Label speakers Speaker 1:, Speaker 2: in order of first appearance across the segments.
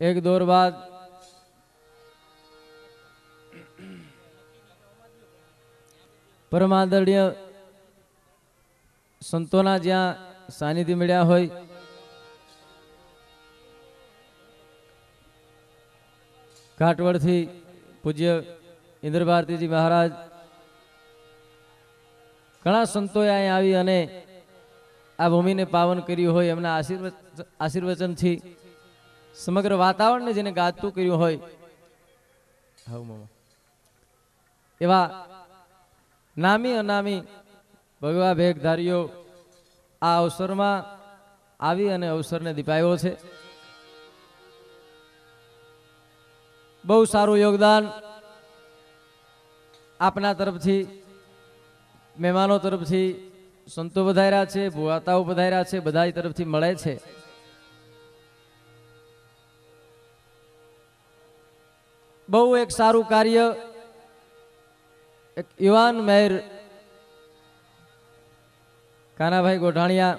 Speaker 1: એક દોર બાદ. પરમાદરણીય સંતોના જ્યાં સાનિધ્ય મળ્યા હોય કાટવડથી પૂજ્ય ઇન્દ્ર ભારતીજી મહારાજ, ઘણા સંતોએ અહીં આવી અને આ ભૂમિને પાવન કર્યું હોય એમના આશીર્વચન આશીર્વચનથી સમગ્ર વાતાવરણને જેને ગાતું કર્યું હોય. એવા નામી અનામી ભગવા ભેગધારીઓ આ અવસરમાં આવી અને અવસરને દીપાયો છે. બહુ સારું યોગદાન આપના તરફથી, મહેમાનો તરફથી સંતો વધાર્યા છે, ભુવાતાઓ વધાર્યા છે બધા તરફથી મળે છે. બહુ એક સારું કાર્ય. એક યુવાન મેર કાનાભાઈ ગોઢાણિયા.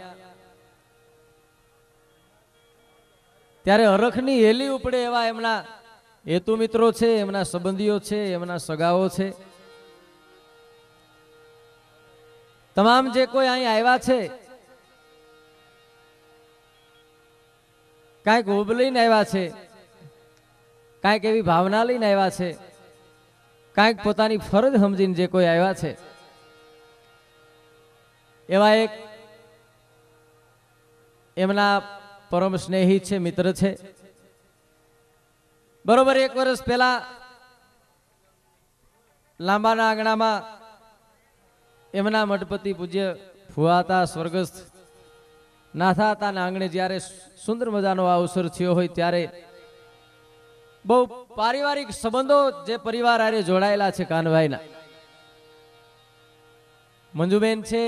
Speaker 1: ત્યારે હરખની હેલી ઉપડે એવા એમના હેતુ મિત્રો છે, એમના સંબંધીઓ છે, એમના સગાઓ છે. તમામ જે કોઈ અહીં આવ્યા છે, કાંઈક ઉભ લઈને આવ્યા છે કાંઈક એવી ભાવના લઈને આવ્યા છે. કાંઈક પોતાની ફરજ સમજીને જે કોઈ આવ્યા છે. એવા એક એમના પરમ સ્નેહી છે, મિત્ર છે. બરોબર એક વર્ષ પહેલા લાંબાના આંગણામાં એમના મઠપતિ પૂજ્ય ફુવાતા સ્વર્ગસ્થ. નાથાતાના આંગણે જ્યારે સુંદર મજાનો આ અવસર થયો હોય ત્યારે બહુ પારિવારિક સંબંધો જે પરિવાર આરે જોડાયેલા છે કાનભાઈના. મંજુબેન છે,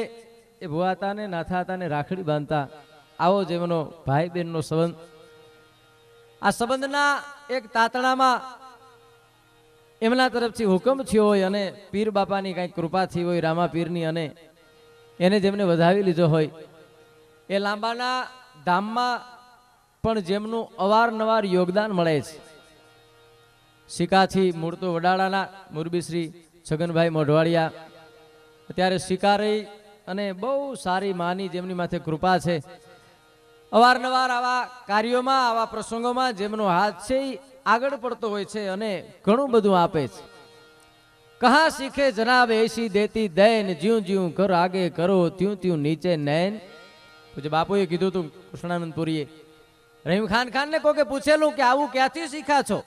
Speaker 1: એ ભુવાતાને નાથાતા ને રાખડી બાંધતા આવો જેમનો ભાઈ બહેનનો સંબંધ. આ સંબંધના એક તાતણામાં એમના તરફથી હુકમ થયો હોય અને પીર બાપાની કાંઈક કૃપા થઈ હોય રામા પીરની અને એને જેમને વધાવી લીધો હોય. એ લાંબાના ધામમાં પણ જેમનું અવારનવાર યોગદાન મળે છે. સિકાથી મૂળ વડાળાના મુરબીશ્રી છગનભાઈ મોઢવાડિયા. અત્યારે શિકારી અને બહુ સારી માની જેમની માથે કૃપા છે. અવારનવાર આવા કાર્યોમાં, આવા પ્રસંગોમાં જેમનો હાથ છે આગળ પડતો હોય છે અને ઘણું બધું આપે છે. કહા શીખે જનાબ એસી દેતી દૈન, જ્યું જ્યું કર આગે કરો, ત્યું ત્યું નીચે નૈન પછી બાપુએ કીધું તું કૃષ્ણાનંદપુરીએ, રહીમ ખાન ખાન ને કોકે પૂછેલું કે આવું ક્યાંથી શીખા છો?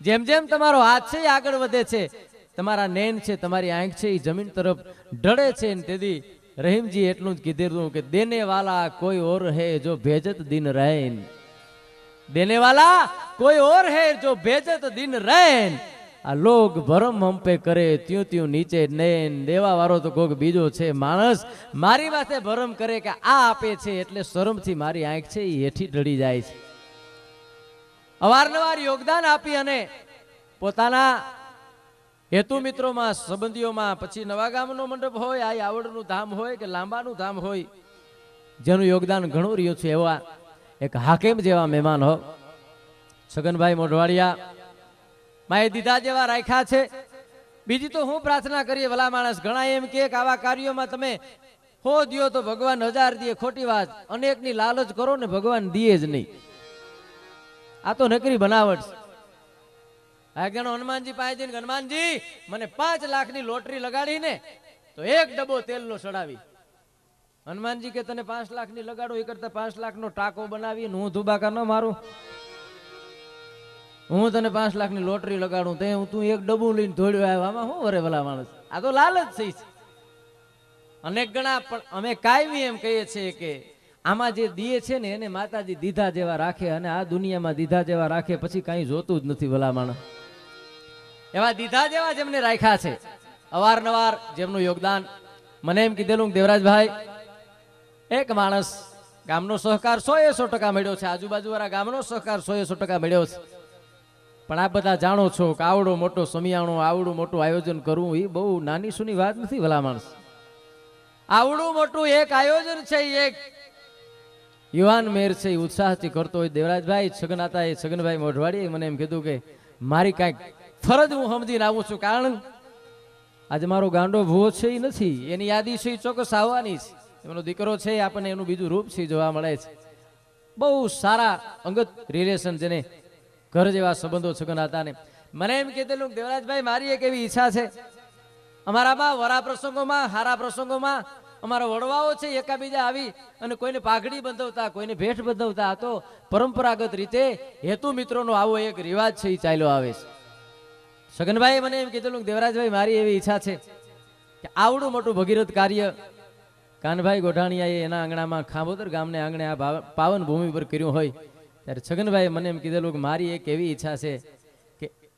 Speaker 1: જેમ જેમ તમારો હાથ છે આગળ વધે છે, તમારા નેન છે, તમારી આંખ છે, એ જમીન તરફ ઢળે છે. તેથી રહીમજી એટલું જ કીધેલું કે દેને વાલા કોઈ ઓર હે જો ભેજત દિન રહેન. દેને વાલા કોઈ ઓર હે જો ભેજત દિન રૈન આ લોગ ભરમ હંપે કરે, ત્યું ત્યું નીચે નૈન. દેવા વાળો તો કોક બીજો છે માણસ. મારી વાતે ભરમ કરે કે આ આપે છે, એટલે શરમથી મારી આંખ છે એ હેઠી ઢળી જાય છે. અવારનવાર યોગદાન આપી અને પોતાના હેતુ મિત્રોમાં, સંબંધીઓમાં, પછી નવા ગામનો મંડપ હોય, આ આવડનું ધામ હોય કે લાંબાનું ધામ હોય, જેનું યોગદાન ઘણું રહ્યું છે એવા એક હાકેમ જેવા મહેમાન હો. છગનભાઈ મોઢવાડિયા, માએ દીધા જેવા રાખ્યા છે. બીજી તો હું પ્રાર્થના કરીએ, ભલા માણસ, ઘણા એમ કે આવા કાર્યોમાં તમે હો દિયો તો ભગવાન હજાર દે ખોટી વાત, અનેકની લાલચ કરો ને ભગવાન દિયે જ નહીં. આ તો નકરી બનાવટ હનુમાનજી પાસે જઈને હનુમાનજી, મને પાંચ લાખની લોટરી લગાડીને તો એક ડબ્બો તેલનો સડાવી હનુમાનજી કે, તને પાંચ લાખની લગાડો, એ કરતા પાંચ લાખનો ટાકો બનાવી હું ધુબાકા ન મારું. હું તને પાંચ લાખની લોટરી લગાડું, તે હું તું એક ડબ્બું લઈને ધોડ્યો આવ્યો. આમાં શું વરે ભલા માણસ? આ તો લાલચ થઈ છે. અનેક ગણા, પણ અમે કાયમી એમ કહીએ છીએ કે આમાં જે દીએ છે ને, એને માતાજી દીધા જેવા રાખે અને આ દુનિયામાં દીધા જેવા રાખે, પછી કાંઈ જોતું જ નથી ભલામણ. એવા દીધા જેવા જેમને રાખ્યા છે. અવારનવાર જેમનું યોગદાન. મને એમ કીધેલું દેવરાજભાઈ, એક માણસ ગામનો સહકાર સો એ સો ટકા મળ્યો છે. આજુબાજુવાળા ગામનો સહકાર સો એ સો ટકા મળ્યો છે. પણ આ બધા જાણો છો કે આવડો મોટો સમિયાણો, આવડું મોટું આયોજન કરવું એ બહુ નાની સુની વાત નથી ભલા માણસ આવડું મોટું એક આયોજન છે એક યુવાન મેર છે, એ ઉત્સાહથી કરતો હોય. દેવરાજભાઈ છગન હતા એ છગનભાઈ મોઢવાડીએ મને એમ કીધું કે, મારી કાંઈક ફરજ હું સમજીને આવું છું, કારણ આજે મારો ગાંડો ભૂવો છે એ નથી. એની યાદી છે એ ચોક્કસ આવવાની છે. એમનો દીકરો છે આપણને એનું બીજું રૂપ છે, જોવા મળે છે. બહુ સારા અંગત રિલેશન જેને ઘર જેવા સંબંધો છગન હતા ને મને એમ કીધેલું દેવરાજભાઈ, મારી એક એવી ઈચ્છા છે. અમારામાં વરા પ્રસંગોમાં, હારા પ્રસંગોમાં અમારા વડવાઓ છે, એકાબીજા આવી અને કોઈને પાઘડી બંધવતા, કોઈને ભેટ બંધવતા તો પરંપરાગત રીતે હેતુ મિત્રોનો આવો એક રિવાજ છે એ ચાલ્યો આવે છે. સગનભાઈ મને એમ કીધેલું દેવરાજભાઈ, મારી એવી ઈચ્છા છે કે આવડું મોટું ભગીરથ કાર્ય કાનભાઈ ગોઢાણીયાએ એના આંગણામાં ખાંભોદર ગામને આંગણે આ પાવન ભૂમિ પર કર્યું હોય. ત્યારે છગનભાઈ મને એમ કીધેલું કે મારી એક એવી ઈચ્છા છે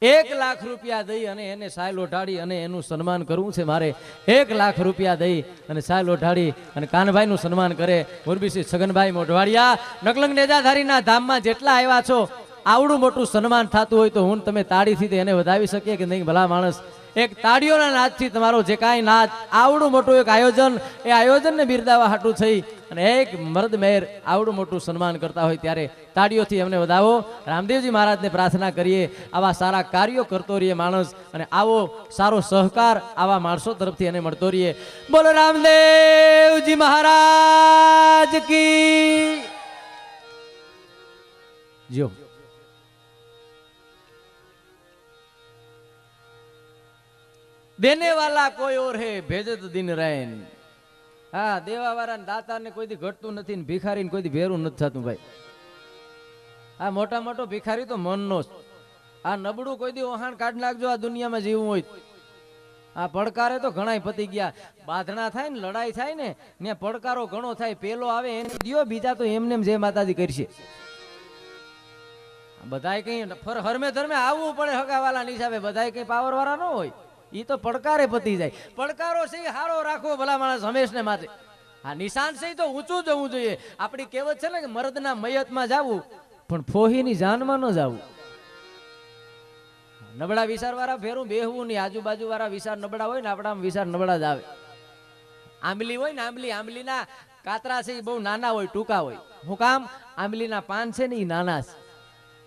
Speaker 1: એક લાખ રૂપિયા દઈ અને એને સાય લોઢાડી અને એનું સન્માન કરવું છે મારે. એક લાખ રૂપિયા દઈ અને સાય લોઢાડી અને કાનભાઈનું સન્માન કરે. મોરબીસિંહ છગનભાઈ મોઢવાડિયા, નકલંગ નેજાધારીના ધામમાં જેટલા આવ્યા છો, આવડું મોટું સન્માન થતું હોય તો હું તમે તાળીથી એને વધાવી શકીએ કે નહીં, ભલા માણસ. એક તાળીઓના નાદથી તમારો જે કાંઈ નાદ, આવડું મોટું એક આયોજન, એ આયોજનને બિરદાવા હાટું થઈ અને એક મર્દ મેર આવડું મોટું સન્માન કરતા હોય ત્યારે તાળીઓથી એમને વધાવો. રામદેવજી મહારાજને પ્રાર્થના કરીએ, આવા સારા કાર્યો કરતો રહીએ માણસ અને આવો સારો સહકાર આવા માણસો તરફથી એને મળતો રહીએ. બોલો રામદેવજી મહારાજ કી. જો. દેને વાલા કોઈ ઓર હે ભેજત દિન રૈન. હા દેવા વાળા દાતા ને કોઈ ઘટતું નથી ને ભિખારી ને કોઈ ભેરું નથી થતું ભાઈ. આ મોટા મોટો ભિખારી તો મનનો જ. આ નબળું કોઈ દી ઓહાણ કાઢ નાખજો, આ દુનિયામાં જીવવું હોય આ પડકારે તો ઘણાય પતી ગયા. બાધણા થાય ને, લડાઈ થાય ને ને પડકારો ઘણો થાય, પેલો આવે એને દિયો, બીજા તો એમને એમ જય માતાજી કરશે. બધાય કઈ ફર હરમે ધર્મે આવવું પડે હગાવાલા હિસાબે, બધાય કઈ પાવર વાળા ન હોય. ઈ તો પડકારે પતી જાય. પડકારો છે હારો રાખવો ભલા માણસ હંમેશને માટે આ નિશાન છે તો ઊંચું જવું જોઈએ. આપણી કહેવત છે ને કે મરદના મયતમાં જાવું, પણ ફોહીની જાનમાં ન જાવું. નબળા વિચાર વાળા ફેરું, બેહવું નહીં. આજુબાજુ વાળા વિચાર નબળા હોય ને આપણા વિચાર નબળા જ આવે. આંબલી હોય ને, આંબલી. આંબલીના કાતરા છે એ બહુ નાના હોય, ટૂંકા હોય. હું કામ? આંબલીના પાન છે ને એ નાના છે.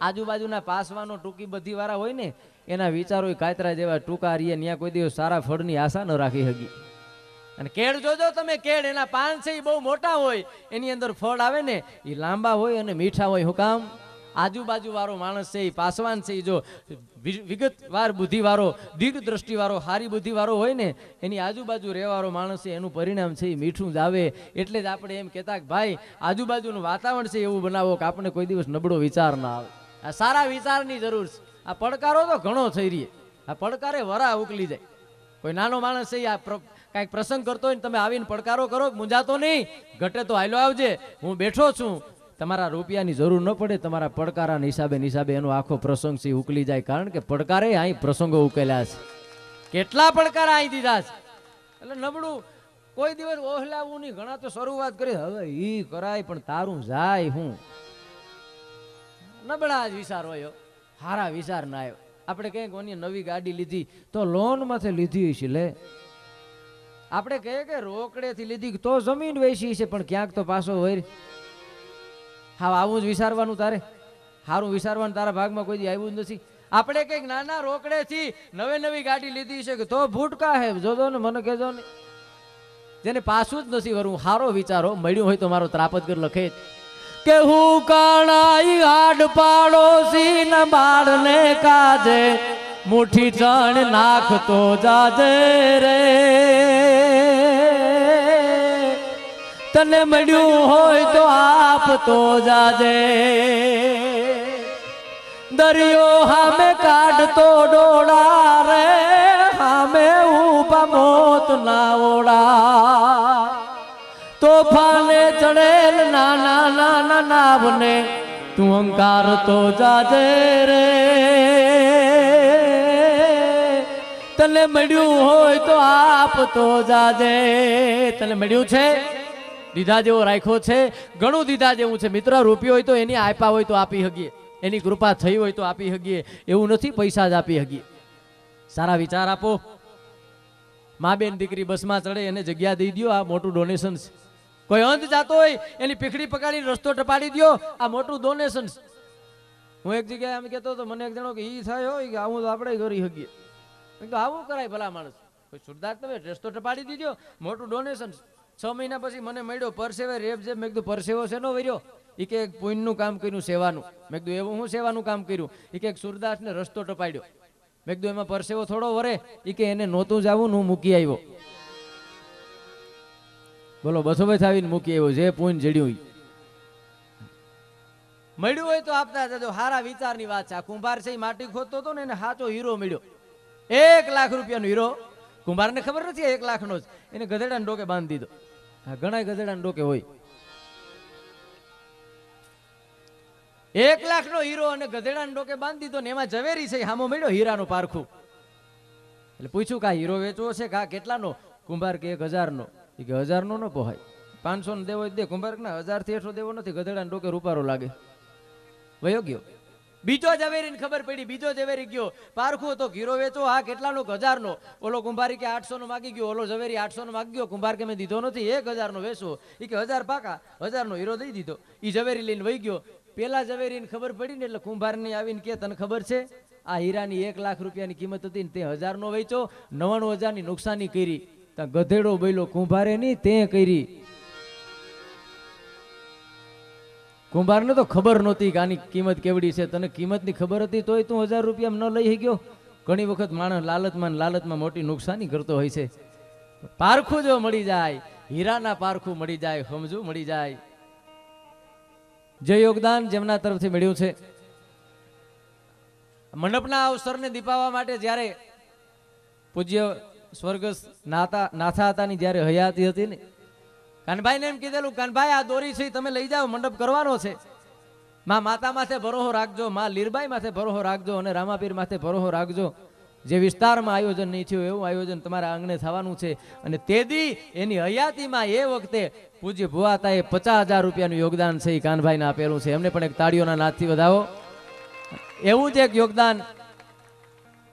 Speaker 1: આજુબાજુના પાસવાનો ટૂંકી બધી વાળા હોય ને એના વિચારો કાતરા જેવા ટૂંકા રહીએ ત્યાં કોઈ દિવસ સારા ફળની આશા ન રાખી શકી અને કેળ જોજો તમે, કેળ એના પાન છે એ બહુ મોટા હોય. એની અંદર ફળ આવે ને એ લાંબા હોય અને મીઠા હોય, હું કામ? આજુબાજુ વાળો માણસ છે એ પાસવાન છે એ જો વિગતવાર બુદ્ધિ વાળો, દીર્ઘ દ્રષ્ટિ વાળો, હારી બુદ્ધિ વાળો હોય ને, એની આજુબાજુ રહેવાળો માણસ છે, એનું પરિણામ છે એ મીઠું જ આવે. એટલે જ આપણે એમ કહેતા કે ભાઈ, આજુબાજુનું વાતાવરણ છે, એવું બનાવો કે આપણે કોઈ દિવસ નબળો વિચાર ના આવે. આ સારા વિચારની જરૂર છે. આ પડકારો તો ઘણો થઈ રહી આ પડકારે વરા ઉકલી જાય. કોઈ નાનો માણસ છે આ કાંઈક પ્રસંગ કરતો હોય ને તમે આવીને પડકારો કરો, મૂંઝાતો નહીં. ઘટે તો હાલો આવજે. હું બેઠો છું. તમારા રૂપિયાની જરૂર ન પડે, તમારા પડકારાના હિસાબે હિસાબે એનો આખો પ્રસંગ છે ઉકલી જાય. કારણ કે પડકારે અહીં પ્રસંગો ઉકેલ્યા છે. કેટલા પડકાર અહીં દીધા છે? એટલે નબળું, કોઈ દિવસ ઓહલાવું નહીં ઘણા તો શરૂઆત કરી. હવે ઈ કરાય, પણ તારું જાય હું. નબળા જ વિચાર હોય. હારા વિચાર ના આવ્યો. આપણે કહીએ કોની નવી ગાડી લીધી, તો લોનમાંથી લીધી છે, લે. આપણે કહીએ કે રોકડેથી લીધી, તો જમીન વેચી છે, પણ ક્યાંક તો પાછો હોય હા આવું જ વિચારવાનું તારે. સારું વિચારવાનું તારા ભાગમાં કોઈ આવ્યું જ નથી. આપણે કંઈક નાના રોકડેથી નવી નવી ગાડી લીધી છે કે તો ભૂટકા હે, જોજો ને, મને કહેજો ને. જેને પાછું જ નથી કરવું સારો વિચારો, મળ્યું હોય તો મારો ત્રાપતગર લખે જ. કે હું કણાઈ હાડ પાડોશી ન બાળને કાજે મુઠી ચણ નાખતો જાજે રે. તને મળ્યું હોય તો આપતો જાજે. દરિયો હામે કાઢતો ડોળા રે, હામે ઊભા મોત ના ઓળા. નાના તું અંકાર તો જાજે રે. તને મળ્યું હોય તો આપ તો જાજે. તને મળ્યું છે? દીધા જેવો રાખ્યો છે? ઘણું દીધા જેવું છે. મિત્ર, રૂપિયો હોય તો એની આપ્યા હોય તો આપી શકીએ એની કૃપા થઈ હોય તો આપી શકીએ એવું નથી પૈસા જ આપી શકીએ સારા વિચાર આપો. મા બેન દીકરી બસમાં ચડે, એને જગ્યા દઈ દ્યો. આ મોટું ડોનેશન છે. કોઈ અંત જાતો હોય, એની પીખડી પકડીને રસ્તો ટપાડી દ્યો, આ મોટું ડોનેશન હું એક જગ્યાએ આમ કહેતો હતો, મને એક જણો કે, ઈ થાય હોય કે આવું તો આપણે કરી શકીએ. તો આવું કરાય ભલા માણસ. કોઈ સુરદાર તમે, રસ્તો ટપાડી દીધો, મોટું ડોનેશન છ. મહિના પછી મને મળ્યો, પરસેવે રેપ જેમ, મેં કીધું, પરસેવો છે નો વર્યો? એ કે એક પુણ્યનું કામ કર્યું, સેવાનું. મેં કીધું, એવું હું સેવાનું કામ કર્યું? એ કે સુરદાસને રસ્તો ટપાડ્યો. મેં કીધું, એમાં પરસેવો થોડો વરે. એ કે, એને નહોતું જ ને હું મૂકી આવ્યો. બોલો બસો બસ આવીને મૂકી આવ્યો જે પૂન જડ્યું. મળ્યું હોય તો આપતા જજો હારા વિચારની વાત છે. આ કુંભાર છે માટી ખોદતો હતો ને, એને સાચો હીરો મળ્યો. એક લાખ રૂપિયાનો હીરો. કુંભારને ખબર નથી એક લાખનો જ. એને ગધેડાને ડોકે બાંધી દીધો. હા ઘણા ગધેડાને ડોકે હોય. એક લાખનો હીરો અને ગધેડાને ડોકે બાંધી દીધો ને, એમાં ઝવેરી છે હામો મળ્યો હીરાનું પારખું. એટલે પૂછ્યું કા હીરો વેચવો છે કા કેટલાનો? કુંભાર કે એક હજારનો. એ કે હજારનો ન પોહાય. પાંચસો ને દેવો દે કુંભારક કે ના હજારથી હેઠો દેવો નથી, ગધેડાના ડોકે રૂપારો લાગે. વયો ગયો. બીજો ઝવેરીને ખબર પડી, બીજો ઝવેરી ગયો. પારખું હતો હીરો વેચો, હા, કેટલાનો? હજારનો. ઓલો કુંભારી કે આઠસો નો માગી ગયો, ઓલો ઝવેરી આઠસો નો માગી ગયો, કુંભાર કે મેં દીધો નથી, એક હજારનો વેચો. એ કે હજાર પાકા, હજારનો હીરો દઈ દીધો. એ ઝવેરી લઈને વહી ગયો. પેલા ઝવેરીને ખબર પડી ને, એટલે કુંભારની આવીને કે, તને ખબર છે? આ હીરાની એક લાખ રૂપિયાની કિંમત હતી ને તે હજારનો વેચો, નવ્વાણું હજારની નુકસાની કરી. ગધેડો બોલ્યો, કુંભારે નહીં તે કરી. કુંભારને તો ખબર નહોતી કે આની કિંમત કેવડી છે. તને કિંમતની ખબર હતી તોય તું હજાર રૂપિયા ન લઈ ગયો? ઘણી વખત માણસ લાલચમાં લાલચમાં મોટી નુકસાની કરતો હોય છે. પારખું જો મળી જાય, હીરાના પારખું મળી જાય સમજુ મળી જાય. જે યોગદાન જેમના તરફથી મળ્યું છે. મંડપના અવસરને દીપાવવા માટે જ્યારે પૂજ્ય સ્વર્ગસ્થ નાથા હતાની જ્યારે હયાતી હતી ને, કાનભાઈને એમ કીધેલું, કાનભાઈ, આ દોરી છે તમે લઈ જાઓ, મંડપ કરવાનો છે. માં માતા માથે ભરોહો રાખજો, માં લીરબાઈ માથે ભરોહો રાખજો અને રામાપીર માથે ભરોહો રાખજો. જે વિસ્તારમાં આયોજન નહીં થયું, એવું આયોજન તમારા આંગણે થવાનું છે. અને તેદી એની હયાતીમાં એ વખતે પૂજ્ય ભુવાતાએ પચાસ હજાર રૂપિયાનું યોગદાન છે, એ કાનભાઈને આપેલું છે. એમને પણ એક તાળીઓના નાથથી વધાવો. એવું જ એક યોગદાન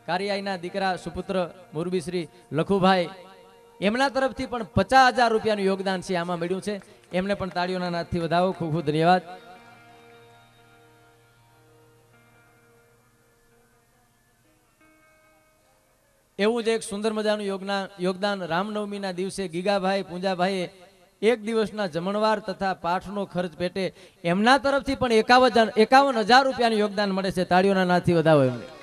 Speaker 1: કારિયાઈના દીકરા સુપુત્ર મોરબીશ્રી લખુભાઈ, એમના તરફથી પણ પચાસ હજાર રૂપિયાનું યોગદાન છે, આમાં મળ્યું છે. એમને પણ તાળીઓના નાથથી વધાવો, ખૂબ ખૂબ ધન્યવાદ. એવું જ એક સુંદર મજાનું યોગના, યોગદાન રામનવમીના દિવસે ગીગાભાઈ, પૂંજાભાઈએ એક દિવસના જમણવાર તથા પાઠનો ખર્ચ પેટે એમના તરફથી પણ એકાવન એકાવન હજાર રૂપિયાનું યોગદાન મળે છે, તાળીઓના નાથી વધાવો એમને.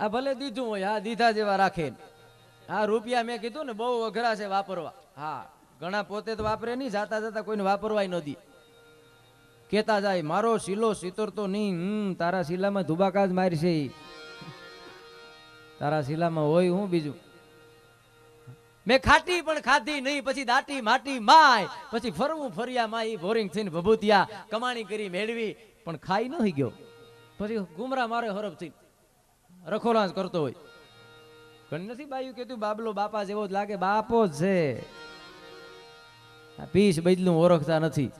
Speaker 1: આ ભલે દીધું હોય આ દીધા જેવા રાખે. આ રૂપિયા મેં કીધું ને, બહુ અઘરા છે વાપરવા. હા, ઘણા પોતે તો વાપરે નહીં, જાતા જતા કોઈને વાપરવાય ન દી. કેતા જાય, મારો શીલો સિતરતો નહીં, હમ, તારા શીલામાં ધુબાકા જ મારશે. તારા શીલામાં હોય હું બીજું? મેં ખાટી પણ ખાધી નહીં, પછી દાટી માટી માય, પછી ફરવું ફર્યા માય બોરિંગ થઈને ભભૂતિયા, કમાણી કરી મેળવી, પણ ખાઈ ન ગયો. પછી ગુમરા મારે હરફ થઈ રખોલા કરતો હોય. ઘણી નથી બાયું કેતું બાબલો બાપા જેવો જ લાગે. બાપો જ છે. આ પીસ બદલું ઓળખતા નથી.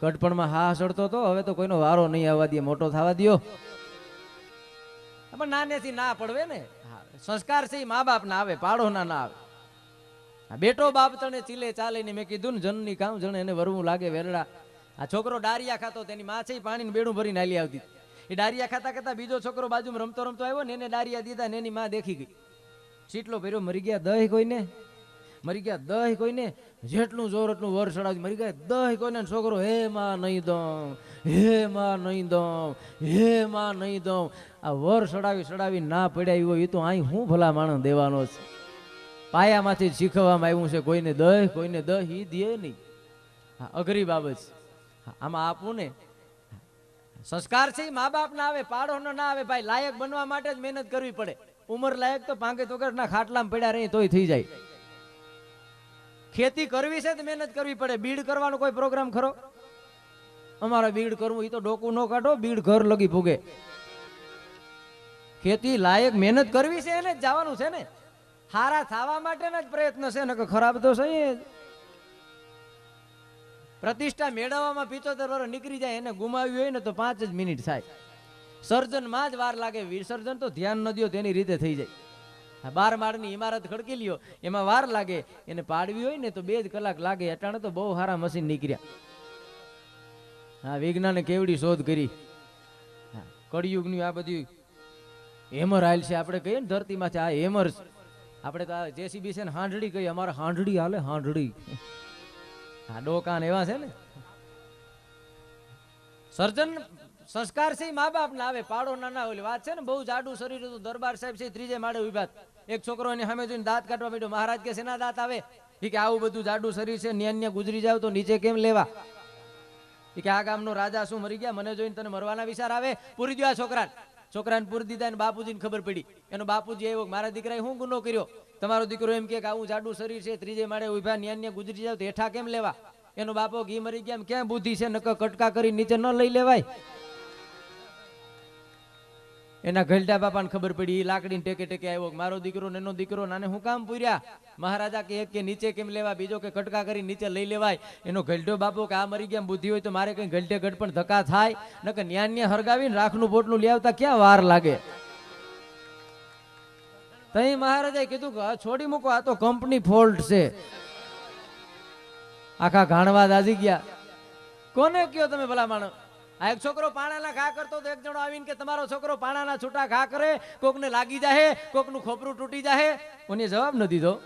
Speaker 1: કટપણમાં હા ચડતો તો હવે તો કોઈનો વારો નહીં આવવા દે, મોટો થવા દ્યો. પણ નાનેથી ના પડવે ને. સંસ્કાર છે મા બાપ ના આવે પાડો ના ના આવે બેટો બાપ તને ચીલે ચાલે ને મેં કીધું ને, જનની કામ જણે એને વરવું લાગે વેરડા. આ છોકરો ડારિયા ખાતો, તેની માં છે ઈ બેડું ભરીને હાલી આવતી. એ ડારિયા ખાતા ખાતા બીજો છોકરો બાજુમાં રમતો રમતો આવ્યો ને એને ડારિયા દીધા ને એની માં દેખી ગઈ. ચીટલો ભર્યો મરી ગયા દહ કોઈને? મરી ગયા દહ કોઈને? જેટલું જોર એટલું વર ચડાવી મરી ગયા દહ કોઈને? છોકરો, હે માં નહીં દઉં હે માં નહીં દઉં હે માં નહીં દઉં આ વર ચડાવી ચડાવી ના પડ્યા હોય, એ તો અહીં હું ભલા માણસ દેવાનો છે? પાયામાંથી શીખવવામાં આવ્યું છે, કોઈને દહ, કોઈને દહીં એ દે નહીં. હા, અઘરી બાબત છે. આમાં આપવું ને સંસ્કાર છે મા બાપ ના આવે પાડો ના આવે, ભાઈ, લાયક બનવા માટે જ મહેનત કરવી પડે. ઉંમર લાયક તો પાંગે વગર ના ખાટલામાં પડ્યા રહી તોય થઈ જાય. ખેતી કરવી છે તો મહેનત કરવી પડે. બીડ કરવાનો કોઈ પ્રોગ્રામ ખરો? અમારે બીડ કરવું એ તો ડોકું ન કાઢો, બીડ ઘર લગી ભૂગે. ખેતી લાયક મહેનત કરવી છે એને જ જવાનું છે ને. હારા થવા માટેના જ પ્રયત્ન છે ને ખરાબ તો જ. પ્રતિષ્ઠા મેળવવામાં પિત્તોતેર વર્ષ નીકળી જાય એને ગુમાવ્યું હોય ને તો પાંચ જ મિનિટ થાય. સર્જનમાં જ વાર લાગે. વિસર્જન તો ધ્યાન ન દો તેની રીતે થઈ જાય. બાર માળની ઇમારત ખડકી લ્યો. એમાં વાર લાગે. એને પાડવી હોય ને તો બે જ કલાક લાગે. અટાણે તો બહુ સારા મશીન નીકળ્યા. હા વિજ્ઞાને કેવડી શોધ કરી. હા, કળિયુગની આ બધી હેમર આયલ છે. આપણે કહીએ ને ધરતીમાંથી આ હેમર આપણે તો જેસીબી છે ને હાંડડી કહીએ. અમારે હાંડડી હાલે હાંડડી હા, ડોકાન એવા છે ને? સર્જન સંસ્કાર છે મા બાપ ના આવે પાડો ના ઓલી વાત છે ને, બહુ જાડું શરીર હતું, દરબાર સાહેબ છે ત્રીજે માળે ઊભા એક છોકરો એની સામે જોઈને દાંત કાઢવા માંડ્યો મહારાજ કે શેના દાંત આવે. કે, આવું બધું જાડું શરીર છે ન્યાન્ય ગુજરી જાવ તો નીચે કેમ લેવા? કે, આ ગામનો રાજા શું મરી ગયા? મને જોઈને તને મરવાના વિચાર આવે? પૂરી દો આ છોકરાને. છોકરાને પૂરી દીધા ને બાપુજીને ખબર પડી. એનો બાપુજી આવ્યો મારા દીકરાએ શું ગુનો કર્યો? તમારો દીકરો એમ કે આવું જાડું શરીર છે, ત્રીજે માળે ઊભા ન્યા ગુજરી જાવ હેઠા કેમ લેવા? એનો બાપો ઘી મરી ગયા ક્યાં બુદ્ધિ છે? નકર કટકા કરી નીચે ન લઈ લેવાય. એના ગલટા બાપાને ખબર પડી, ઈ લાકડીને ટેકે ટેકે આવ્યો મારો દીકરો ને એનો દીકરો નાને હું કામ પૂર્યા? મહારાજા કે એક કે નીચે કેમ લેવા? બીજો કે કટકા કરી નીચે લઈ લેવાય. એનો ઘલટો બાપો કે આ મરી ગયા બુદ્ધિ હોય તો મારે કઈ ઘલટે ગઢ પણ ધક્કા થાય? નકર ન્યાન હરગાવી હરગાવીને રાખનું બોટલું લઈ આવતા ક્યાં વાર લાગે? તઈ મહારાજે કીધું કે છોડી મૂકો, આ તો કંપની ફોલ્ટ છે. આખા ઘાણવા દાજી ગયા. કોને કયો તમે ભલા માણસ? આ એક છોકરો પાણાના ઘા કરતો તો એક જણો આવીને કે, તમારો છોકરો પાણાના છૂટા ઘા કરે, કોકને લાગી જાહે, કોકનું ખોપરું તૂટી જાહે. કોને જવાબ ન દીધો.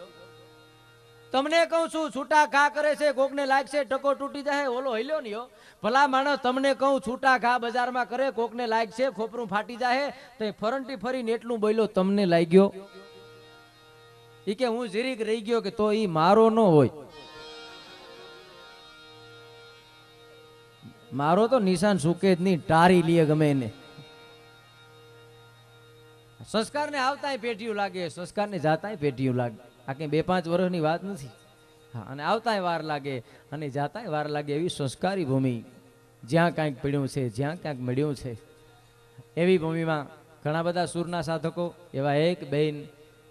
Speaker 1: તમને કહું છું, છૂટા ઘા કરે છે, કોકને લાગશે ટકો તૂટી જાય, ઓલો હલ્યો નહીં ભલા માણસ તમને કહું, છૂટા ઘા બજારમાં કરે, કોકને લાગશે ખોપરું ફાટી જાય, તો એ ફરંટી ફરીને એટલું બોલ્યો, તમને લાગ્યો? એ કે, હું જીરીક રહી ગયો કે તો ઈ મારો ન હોય. મારો તો નિશાન સુકે જ નહીં ટારી લીએ ગમે એને. સંસ્કારને આવતાય પેટીયું લાગે, સંસ્કારને જાતાય પેટીયું લાગે. આ કંઈ બે પાંચ વર્ષની વાત નથી. હા, અને આવતાય વાર લાગે, અને જાતાય વાર લાગે એવી સંસ્કારી ભૂમિ, જ્યાં કાંઈક પીડ્યું છે, જ્યાં ક્યાંક મળ્યું છે. એવી ભૂમિમાં ઘણા બધા સૂરના સાધકો, એવા એક, બેન,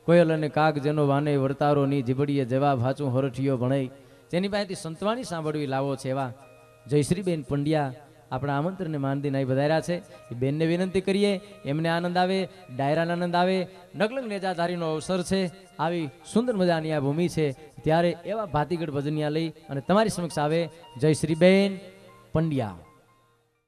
Speaker 1: કોયલ અને કાગ જેનો વાને વર્તારોની જીબડીએ જવાબ હાચું હરઠિયો ભણાઈ, જેની પાસેથી સંતવાણી સાંભળવી લાવો છે એવા જયશ્રીબેન પંડ્યા આપણા આમંત્રણને માનદીન અહીં વધાર્યા છે. એ બેનને વિનંતી કરીએ, એમને આનંદ આવે, ડાયરાને આનંદ આવે. નગલંગ નેજાધારીનો અવસર છે. આવી સુંદર મજાની આ ભૂમિ છે. ત્યારે એવા ભાતીગઢ ભજનિયા લઈ અને તમારી સમક્ષ આવે જયશ્રીબેન પંડ્યા.